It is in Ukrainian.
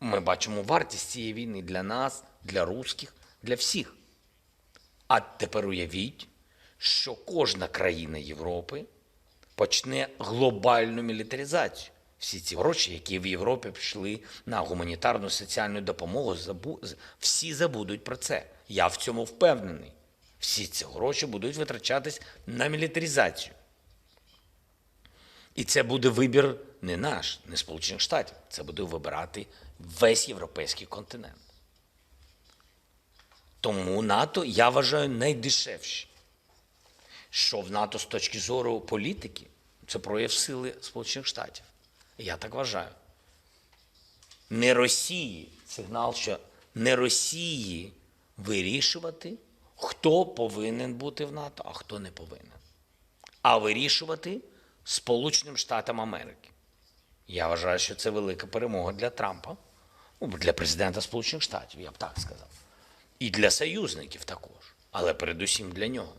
Ми бачимо вартість цієї війни для нас, для русських, для всіх. А тепер уявіть, що кожна країна Європи почне глобальну мілітаризацію. Всі ці гроші, які в Європі пішли на гуманітарну соціальну допомогу, всі забудуть про це. Я в цьому впевнений. Всі ці гроші будуть витрачатись на мілітаризацію. І це буде вибір не наш, не Сполучених Штатів. Це буде вибирати весь європейський континент. Тому НАТО я вважаю найдешевші. Що в НАТО з точки зору політики, це прояв сили Сполучених Штатів. Я так вважаю. Не Росії, сигнал, що не Росії вирішувати, хто повинен бути в НАТО, а хто не повинен. А вирішувати Сполученим Штатам Америки. Я вважаю, що це велика перемога для Трампа, ну, для президента Сполучених Штатів, я б так сказав. І для союзників також, але передусім для нього.